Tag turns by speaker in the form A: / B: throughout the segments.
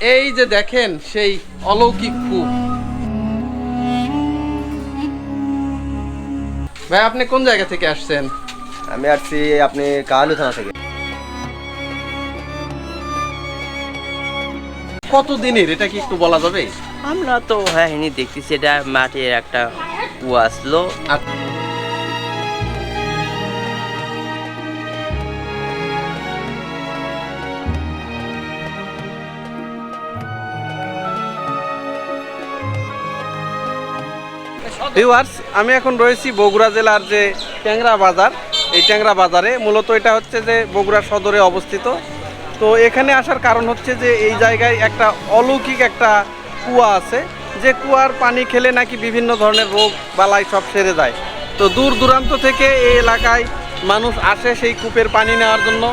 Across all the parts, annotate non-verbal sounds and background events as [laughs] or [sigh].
A: এই যে দেখেন সেই অলৌকিক কূপ। ভাই আপনি কোন জায়গা থেকে আসছেন?
B: আমি আসছি আপনি কালু থানা থেকে।
A: কত দিনের এটা কি একটু বলা যাবে?
C: আমরা তো হ্যাঁ দেখতেছি এটা মাটির একটা কুয়া আসলো।
A: আর ভিউয়ার্স আমি এখন রয়েছি বগুড়া জেলার যে ট্যাংরা বাজার। এই ট্যাংরা বাজারে মূলত এটা হচ্ছে যে বগুড়া সদরে অবস্থিত। তো এখানে আসার কারণ হচ্ছে যে এই জায়গায় একটা অলৌকিক একটা কুয়া আছে। যে কুয়ার পানি খেলে নাকি বিভিন্ন ধরনের রোগ, বালাই সব সেরে যায়। তো দূর দূরান্ত থেকে এই এলাকায় মানুষ আসে সেই কূপের পানি নেওয়ার জন্য।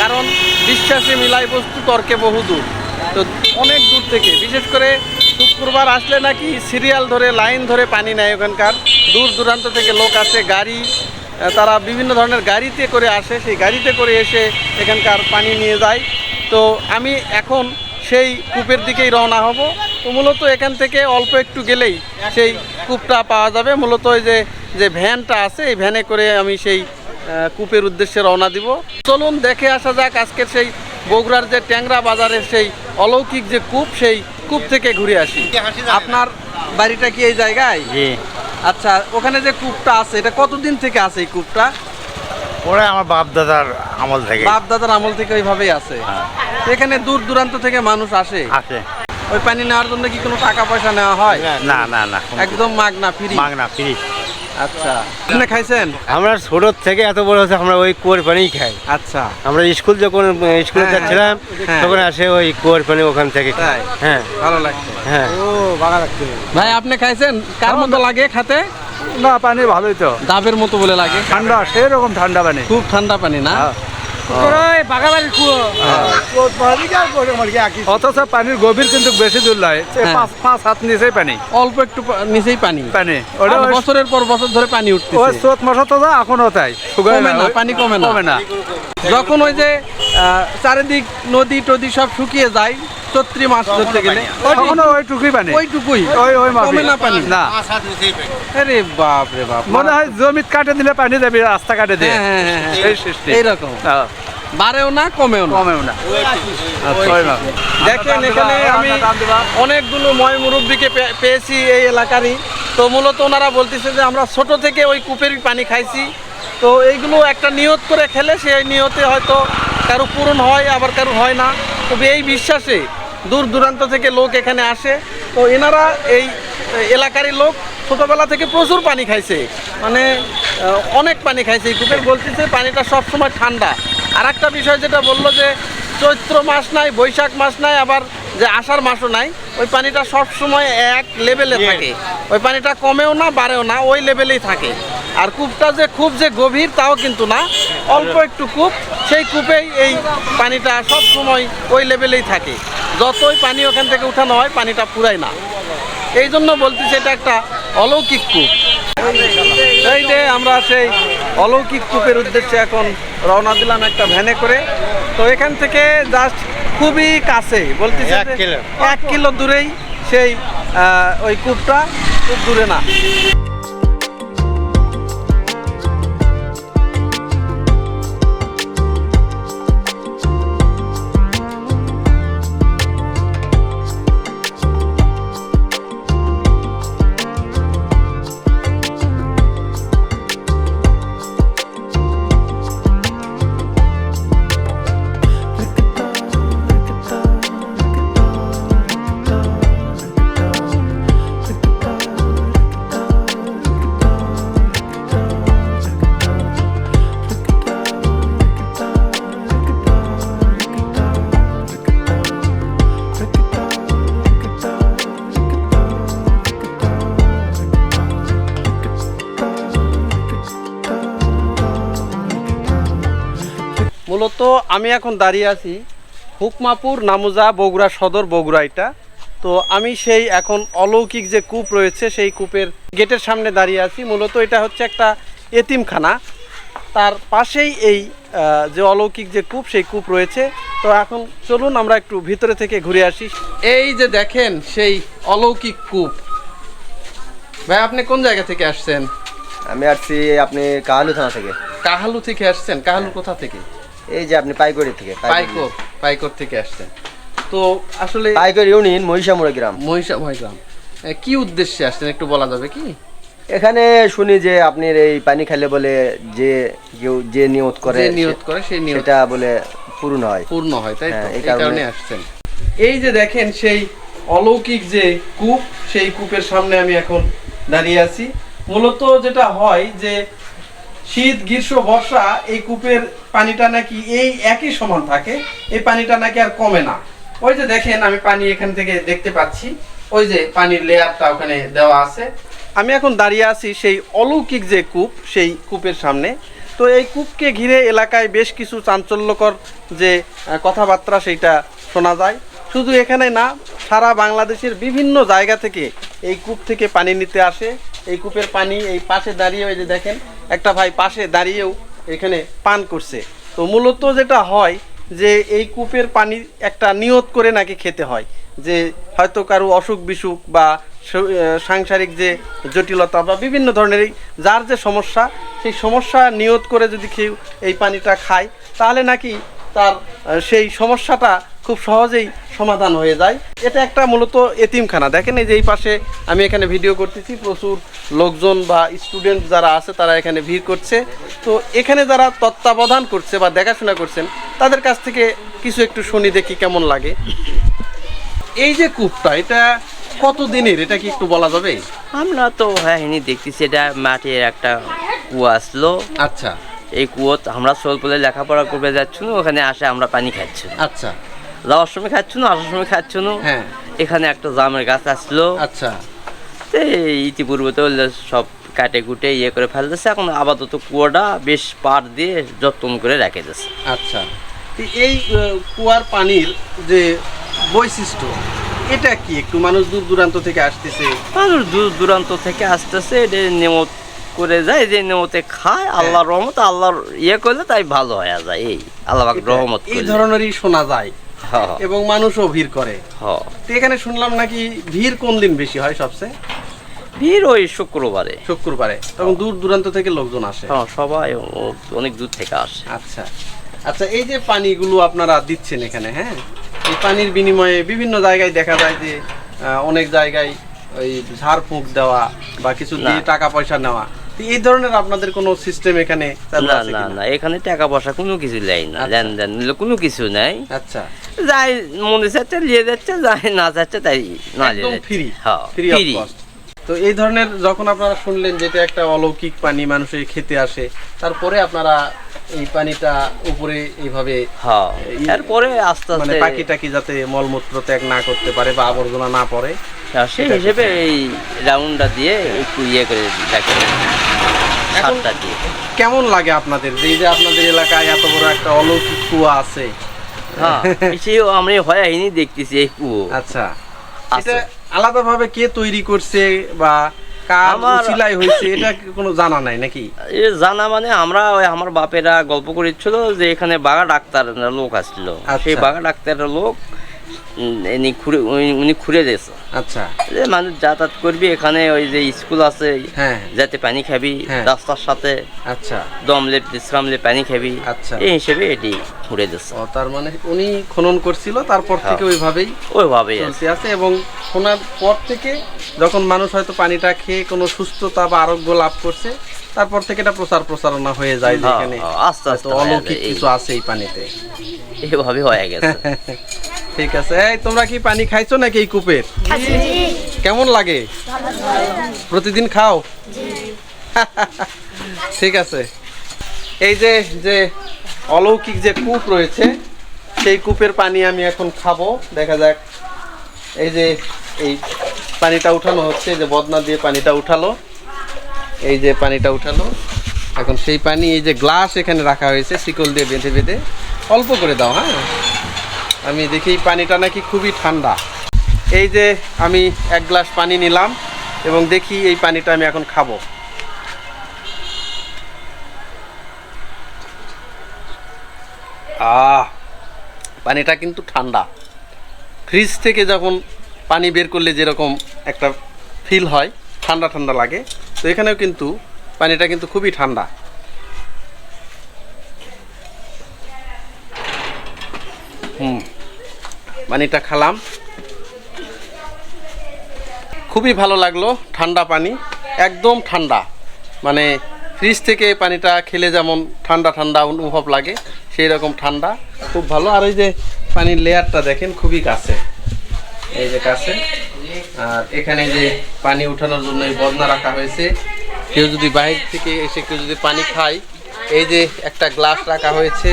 A: কারণ বিশ্বাসে মিলাই বস্তু তর্কে বহুদূর। তো অনেক দূর থেকে, বিশেষ করে শুক্রবার আসলে নাকি সিরিয়াল ধরে, লাইন ধরে পানি নেয় ওখানকার। দূর দূরান্ত থেকে লোক আসে, গাড়ি তারা বিভিন্ন ধরনের গাড়িতে করে আসে। সেই গাড়িতে করে এসে এখানকার পানি নিয়ে যায়। তো আমি এখন সেই কূপের দিকেই রওনা হব। তো মূলত এখান থেকে অল্প একটু গেলেই সেই কূপটা পাওয়া যাবে। মূলত যে যে ভ্যানটা আছে, এই ভ্যানে করে আমি সেই কূপের উদ্দেশ্যে রওনা দিব। চলুন দেখে আসা যাক আজকের সেই বগুড়ার যে ট্যাংরা বাজারের সেই অলৌকিক যে কূপ, সেই কূপ থেকে ঘুরে আসি। আপনার বাড়িটা কি এই জায়গায়?
D: জি।
A: আচ্ছা ওখানে যে কূপটা আছে এটা কতদিন থেকে আছে এই কূপটা?
D: ওরা আমার বাপ দাদার আমল থেকে।
A: বাপ দাদার আমল থেকে ওইভাবেই আছে। তো এখানে দূর দূরান্ত থেকে মানুষ আসে?
D: আসে।
A: ওই পানি নেওয়ার জন্য কি কোনো টাকা পয়সা নেওয়া হয়?
D: না না না
A: একদম মাগনা ফ্রি।
D: মাগনা ফ্রি।
A: আচ্ছা। আপনি খাইছেন?
D: আমরা ছোট থেকে এত বড় হচ্ছে আমরা ওই কুয়োর পানিই খাই।
A: আচ্ছা।
D: আমরা স্কুল যখন স্কুলে
A: হ্যাঁ,
D: যাচ্ছিলাম
A: হ্যাঁ।
D: তখন আসে ওই কুয়োর পানি ওখান থেকে খাই হ্যাঁ।
A: ভালো লাগছে।
D: হ্যাঁ। ও ভালো লাগছে।
A: ভাই আপনি খাইছেন? কার মতো লাগে খেতে?
E: না পানি ভালোই তো।
A: ডাবের মতো বলে লাগে।
E: ঠান্ডা সেরকম ঠান্ডা পানি।
A: খুব ঠান্ডা পানি না?
E: অথচ পানির গভীর কিন্তু বেশি দূর নয়। পাঁচ পাঁচ হাত নিচেই পানি।
A: অল্প একটু নিচেই পানি।
E: পানি। ওটা
A: বছরের পর বছর ধরে পানি
E: ওই
A: উঠতেছে
E: চোত মাসা তো যা এখনও তাই। শুকায়
A: কমে না, পানি কমে না।
E: কমে না।
A: যখন ওই যে আহ, চারিদিক নদী টদী সব শুকিয়ে যায় চৈত্রি মাস ধরতে গেলে।
E: ওইটুকুই পানি
A: ওইটুকুই।
E: ওই ওই।
A: কমে না পানি
E: না।
A: আরে বাপ রে বাপ।
E: মনে হয় জমিত কাটে দিলে পানি যাবে রাস্তা কাটে দিয়ে।
A: হ্যাঁ, হ্যাঁ, হ্যাঁ, এইরকম। বাড়েও না কমেও না।
E: কমেও না।
A: দেখেন এখানে আমি অনেকগুলো ময় মুরব্বীকে পেয়েছি এই এলাকারই। তো মূলত ওনারা বলতেছে যে আমরা ছোট থেকে ওই কূপেরই পানি খাইছি। তো এইগুলো একটা নিয়ত করে খেলে সেই নিয়তে হয়তো কারও পূরণ হয় আবার কারও হয় না। তবে এই বিশ্বাসে দূর দূরান্ত থেকে লোক এখানে আসে। তো এনারা এই এলাকারই লোক ছোটোবেলা থেকে প্রচুর পানি খাইছে। মানে অনেক পানি খাইছে। এই কূপের বলতেছে পানিটা সবসময় ঠান্ডা। আর একটা বিষয় যেটা বলল যে চৈত্র মাস নাই বৈশাখ মাস নাই আবার যে আষাঢ় মাসও নাই ওই পানিটা সব সময় এক লেভেলে থাকে। ওই পানিটা কমেও না বাড়েও না ওই লেভেলেই থাকে। আর কূপটা যে খুব যে গভীর তাও কিন্তু না। অল্প একটু কূপ সেই কূপেই এই পানিটা সব সময় ওই লেভেলেই থাকে। যতই পানি ওখান থেকে উঠানো হয় পানিটা পুরাই না। এই জন্য বলতেছি এটা একটা অলৌকিক কূপ। এই যে আমরা সেই অলৌকিক কূপের উদ্দেশ্যে এখন রওনা দিলাম একটা ভ্যানে করে। তো এখান থেকে জাস্ট খুবই কাছে বলতেছে
D: এক কিলো।
A: দূরেই সেই ওই কূপটা খুব দূরে না। মূলত আমি এখন দাঁড়িয়ে আছি হুকমাপুর নামুজা বগুড়া সদর বগুড়া এটা। তো আমি সেই এখন অলৌকিক যে কূপ রয়েছে সেই কূপের গেটের সামনে দাঁড়িয়ে আছি। মূলত এটা হচ্ছে একটা এতিমখানা। তার পাশেই এই যে অলৌকিক যে কূপ সেই কূপ রয়েছে। তো এখন চলুন আমরা একটু ভিতরে থেকে ঘুরে আসি। এই যে দেখেন সেই অলৌকিক কূপ। ভাই আপনি কোন জায়গা থেকে আসছেন?
B: আমি আসছি আপনি কালু থানা থেকে।
A: কাহালু থেকে আসছেন? কাহালু কোথা থেকে?
B: এই যে আপনি পাইকড়ি থেকে
A: পাইকর পাইকর থেকে আসছেন। তো আসলে
B: পাইকর ইউনিয়ন মহিষামুড়া গ্রাম।
A: মহিষাময় গ্রাম কি উদ্দেশ্যে আসছেন একটু বলা যাবে কি?
B: এখানে শুনি যে আপনার এই পানি খেলে বলে যে কেউ যে নিয়ত করে
A: নিয়ত করে সেই নিয়ত
B: সেটা বলে পূর্ণ হয়।
A: পূর্ণ হয় তাই তো?
B: হ্যাঁ, এই
A: কারণে- আসছেন। এই যে দেখেন সেই অলৌকিক যে কূপ সেই কূপের সামনে আমি এখন দাঁড়িয়ে আছি। মূলত যেটা হয় যে শীত, গ্রীষ্ম, বর্ষা, এই কূপের পানিটা নাকি এই একই সমান থাকে। এই পানিটা নাকি আর কমে না। ওই যে দেখেন, আমি পানি এখান থেকে দেখতে পাচ্ছি। ওই যে পানির লেয়ারটা ওখানে দেওয়া আছে। আমি এখন দাঁড়িয়ে আছি সেই অলৌকিক যে কূপ, সেই কূপের সামনে। তো এই কূপকে ঘিরে এলাকায় বেশ কিছু চাঞ্চল্যকর যে কথাবার্তা সেইটা শোনা যায়। শুধু এখানে না, সারা বাংলাদেশের বিভিন্ন জায়গা থেকে এই কূপ থেকে পানি নিতে আসে। এই কূপের পানি এই পাশে দাঁড়িয়ে ওই যে দেখেন একটা ভাই পাশে দাঁড়িয়েও এখানে পান করছে। তো মূলত যেটা হয় যে এই কূপের পানি একটা নিয়ত করে নাকি খেতে হয়, যে হয়তো কারও অসুখ বিসুখ বা সাংসারিক যে জটিলতা বা বিভিন্ন ধরনের যার যে সমস্যা, সেই সমস্যা নিয়ত করে যদি কেউ এই পানিটা খায়, তাহলে নাকি তার সেই সমস্যাটা খুব সহজেই সমাধান হয়ে যায়। এটা একটা মূলত এতিমখানা। দেখেন এই যে এই পাশে আমি এখানে ভিডিও করতেছি প্রচুর লোকজন বা স্টুডেন্ট যারা আছে তারা এখানে ভিড় করছে। তো এখানে যারা তত্ত্বাবধান করছে বা দেখাশোনা করছেন তাদের কাছ থেকে কিছু একটু শুনি দেখি কেমন লাগে। এই যে কূপটা এটা কত দিনের এটা কি একটু বলা যাবে?
C: আমরা তো হ্যাঁ দেখতেছি এটা মাটির একটা কুয়া আসলো।
A: আচ্ছা।
C: এই কুয়োত আমরা সোলপুলে লেখাপড়া করবে যাচ্ছ ওখানে আসে আমরা পানি খাচ্ছি।
A: আচ্ছা।
C: যাওয়ার সময় খাচ্ছ না আসার সময় খাচ্ছ না?
A: হ্যাঁ।
C: এখানে একটা জামের গাছ আসলো।
A: আচ্ছা।
C: ইতিপূর্বে তো সব কাটে কুটে ইয়ে করে ফেলতেছে এখন আপাতত কুয়োটা বেশ পার দিয়ে যত্ন করে রেখে দিচ্ছে
A: আচ্ছা। এই কুয়ার পানির যে বৈশিষ্ট্য এটা কি? একটু মানুষ দূর দূরান্ত থেকে আসতেছে।
C: মানুষ দূর দূরান্ত থেকে আসতেছে এটা নেমত করে যায় যে নেমতে খায় আল্লাহর রহমত আল্লাহর ইয়ে করলে তাই ভালো হয়ে যায় এই আল্লাহ রহমত
A: এই ধরনেরই শোনা যায়।
C: হ্যাঁ,
A: এবং মানুষও ভিড় করে।
C: হ্যাঁ।
A: তো এখানে শুনলাম নাকি ভিড় কোন দিন বেশি হয় সবচেয়ে?
C: ভিড় ওই শুক্রবারে।
A: শুক্রবারে। তখন দূর দূরান্ত থেকে লোকজন আসে।
C: হ্যাঁ সবাই অনেক দূর থেকে আসে।
A: আচ্ছা। আচ্ছা এই যে পানিগুলো আপনারা দিচ্ছেন এখানে হ্যাঁ? এই পানির বিনিময়ে বিভিন্ন জায়গায় দেখা যায় যে অনেক জায়গায় ওই ঝাড়ফুঁক দেওয়া বা কিছু দিয়ে টাকা পয়সা নেওয়া। এই ধরনের আপনাদের কোনো সিস্টেম এখানে
C: না না না এখানে টাকা পয়সা কোনো কিছু নেই না
A: আচ্ছা।
C: লেনদেন কোনো কিছু নেই।
A: আচ্ছা।
C: যাই মনে নিয়ে যাচ্ছে যাই না যাচ্ছে তাই না।
A: ফ্রি
C: হ্যাঁ
A: ফ্রি অফ কস্ট তো এই ধরনের যখন আপনারা শুনলেন যেটা একটা অলৌকিক পানি মানুষের খেতে আসে তারপরে আপনারা এই পানিটা উপরে এইভাবে
C: হ্যাঁ
A: এই-
C: এরপরে আস্তে
A: মানে
C: আস্তে
A: পাখি টাকি যাতে মলমূত্র ত্যাগ না করতে পারে বা আবর্জনা না পড়ে
C: হ্যাঁ, সেই হিসেবে এই রাউন্ডটা দিয়ে একটু ইয়ে করে সারটা দিয়ে।
A: কেমন লাগে আপনাদের? যে আপনাদের এলাকায় এত বড় একটা অলৌকিক কুয়া আছে।
C: হ্যাঁ আমি হয় আইনি দেখতেছি এই কুয়ো।
A: আচ্ছা। এটা আলাদাভাবে কে তৈরি করছে বা
C: আমার-
A: হয়েছে এটা কোনো জানা নাই নাকি?
C: এ জানা মানে আমরা ওই আমার বাপেরা গল্প করেছিল যে এখানে বাগা ডাক্তার লোক আসছিল।
A: আচ্ছা।
C: সেই বাগা ডাক্তারের লোক উম, ইনি খুঁড়ে উনি- উনি খুঁড়ে দিয়েছে।
A: আচ্ছা।
C: মানুষ যাতায়াত করবি এখানে ওই যে স্কুল আছে
A: হ্যাঁ।
C: যাতে পানি খাবি
A: হ্যাঁ।
C: রাস্তার সাথে
A: আচ্ছা।
C: দমলে বিশ্রামলে পানি খাবি
A: আচ্ছা।
C: এই হিসেবে এটি খুঁড়ে দিচ্ছে
A: ও তার মানে উনি খনন করছিল তারপর থেকে
C: হ্যাঁ।
A: ওইভাবেই
C: ওইভাবেই আছে।
A: এবং খোনার পর থেকে যখন মানুষ হয়তো পানিটা খেয়ে কোনো সুস্থতা বা আরোগ্য লাভ করছে তারপর থেকে এটা প্রচার প্রচারণা হয়ে যায় যে
C: হ্যাঁ,
A: এখানে
C: হ্যাঁ, আস্তে আস্তে
A: অলৌকিক কিছু আছে এই পানিতে।
C: এইভাবে হয়ে গেছে। [laughs]
A: ঠিক আছে। এই তোমরা কি পানি খাইছো নাকি এই কূপের? কেমন লাগে? প্রতিদিন খাও? [laughs] ঠিক আছে। এই যে যে অলৌকিক যে কূপ রয়েছে সেই কূপের পানি আমি এখন খাব। দেখা যাক এই যে এই পানিটা উঠানো হচ্ছে যে বদনা দিয়ে পানিটা উঠালো। এই যে পানিটা উঠালো। এখন সেই পানি এই যে গ্লাস এখানে রাখা হয়েছে শিকল দিয়ে বেঁধে বেঁধে। অল্প করে দাও হ্যাঁ? আমি দেখি পানিটা নাকি খুবই ঠান্ডা। এই যে আমি এক গ্লাস পানি নিলাম এবং দেখি এই পানিটা আমি এখন খাব। আহ, পানিটা কিন্তু ঠান্ডা। ফ্রিজ থেকে যখন পানি বের করলে যেরকম একটা ফিল হয়, ঠান্ডা ঠান্ডা লাগে। তো এখানেও কিন্তু পানিটা কিন্তু খুবই ঠান্ডা। হুম। পানিটা খালাম। খুবই ভালো লাগল ঠান্ডা পানি, একদম ঠান্ডা। মানে ফ্রিজ থেকে পানিটা খেলে যেমন ঠান্ডা ঠান্ডা অনুভব লাগে, সেই রকম ঠান্ডা, খুব ভালো। আর এই যে পানির লেয়ারটা দেখেন, খুবই কাছে। এই যে কাছে। আর এখানে যে পানি উঠানোর জন্য এই বদনা রাখা হয়েছে। কেউ যদি বাইরে থেকে এসে কেউ যদি পানি খায়, এই যে একটা গ্লাস রাখা হয়েছে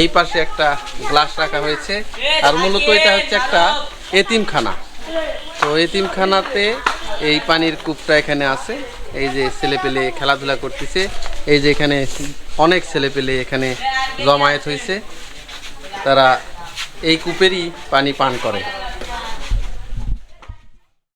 A: এই পাশে একটা গ্লাস রাখা হয়েছে। আর মূলত এটা হচ্ছে একটা এতিমখানা। তো এতিমখানাতে এই পানির কূপটা এখানে আছে। এই যে ছেলেপেলে খেলাধুলা করতেছে। এই যে এখানে অনেক ছেলেপেলে এখানে জমায়েত হয়েছে। তারা এই কূপেরই পানি পান করে।